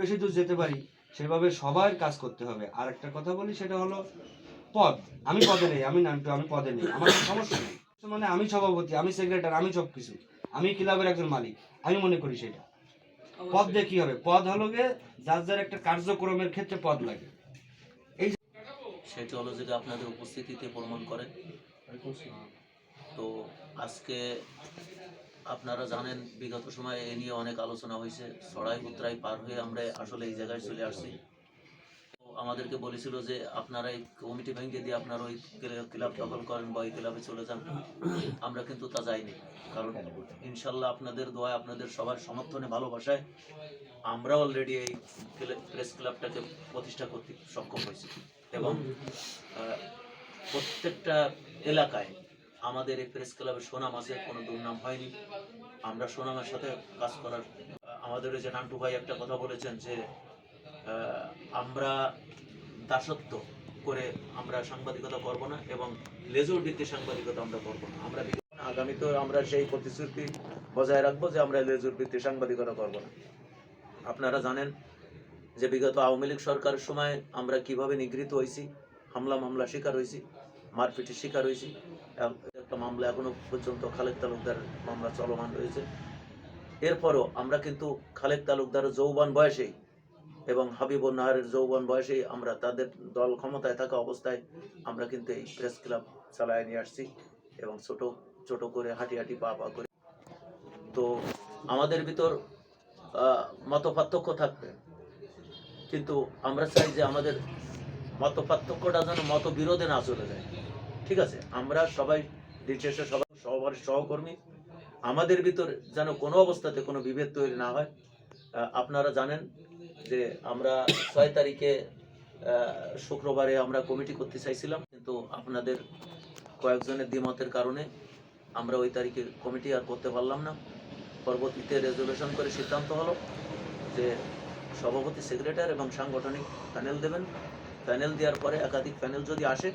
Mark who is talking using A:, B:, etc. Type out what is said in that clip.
A: বেশি দূর যেতে পারি সেভাবে সবার কাজ করতে হবে। আর একটা কথা বলি সেটা হলো পদ। আমি পদে নেই আমি নান্টু আমি পদে নেই আমার সমস্যা নেই। মানে আমি সভাপতি আমি সেক্রেটারি আমি সব কিছু আমি ক্লাবের একজন মালিক আমি মনে করি সেটা। পদ দিয়ে কি হবে? পদ হলো গিয়ে যার যার একটা কার্যক্রমের ক্ষেত্রে পদ লাগে।
B: এই সেটি হলো যেটা আপনাদের উপস্থিতিতে প্রমাণ করে। তো আজকে আপনারা জানেন, বিগত সময়ে এ নিয়ে অনেক আলোচনা হয়েছে। সরাই উত্তরাই পার হয়ে আমরা আসলে এই জায়গায় চলে আসছি। আমাদেরকে বলেছিল যে, আপনারা এই কমিটি ভেঙে দিয়ে আপনারা ওই ক্লাব দখল করেন বা ওই ক্লাবে চলে যান। আমরা কিন্তু তা যাইনি। কারণ ইনশাল্লাহ আপনাদের দোয়া, আপনাদের সবার সমর্থনে, ভালোবাসায় আমরা অলরেডি এই প্রেস ক্লাবটাকে প্রতিষ্ঠা করতে সক্ষম হয়েছি। এবং প্রত্যেকটা এলাকায় আমাদের এই প্রেস ক্লাবের সুনাম আছে, কোনো দুর্নাম হয়নি। আমরা সুনামের সাথে কাজ করার আমাদের যে নান্টু ভাই একটা কথা বলেছেন যে আমরা দাসত্ব করে আমরা সাংবাদিকতা করব না এবং লেজুর ভিত্তিক সাংবাদিকতা আমরা করব না। আমরা আগামীতে আমরা সেই প্রতিশ্রুতি বজায় রাখব যে আমরা লেজুর ভিত্তিক সাংবাদিকতা করব না। আপনারা জানেন যে বিগত আওয়ামী লীগ সরকারের সময় আমরা কীভাবে নিগৃহীত হয়েছি, হামলা মামলা শিকার হয়েছি, মারপিটের শিকার হয়েছি একটা মামলা এখনও পর্যন্ত খালেদ তালুকদার মামলা চলমান রয়েছে। এরপরও আমরা কিন্তু খালেদ তালুকদারের যৌবন বয়সেই এবং হাবিবুর নাহারের যৌবন বয়সেই আমরা তাদের দল ক্ষমতায় থাকা অবস্থায় আমরা কিন্তু এই প্রেস ক্লাব চালায় নিয়ে আসছি এবং ছোট ছোট করে হাঁটি হাঁটি পা পা করে। তো আমাদের ভিতর মত পার্থক্য থাকবে। কিন্তু আমরা চাই যে আমাদের মত পার্থক্যটা যেন মত বিরোধে না চলে যায়। ঠিক আছে? আমরা সবাই দিন শেষে সবার সহকর্মী। আমাদের ভিতর যেন কোনো অবস্থাতে কোনো বিভেদ তৈরি না হয়। আপনারা জানেন যে আমরা ছয় তারিখে শুক্রবারে আমরা কমিটি করতে চাইছিলাম, কিন্তু আপনাদের কয়েকজনের দ্বিমতের কারণে আমরা ওই তারিখে কমিটি আর করতে পারলাম না। পরবর্তীতে রেজলিউশন করে সিদ্ধান্ত হলো যে সভাপতি সেক্রেটারি এবং সাংগঠনিক প্যানেল দেবেন। প্যানেল দেওয়ার পরে একাধিক প্যানেল যদি আসে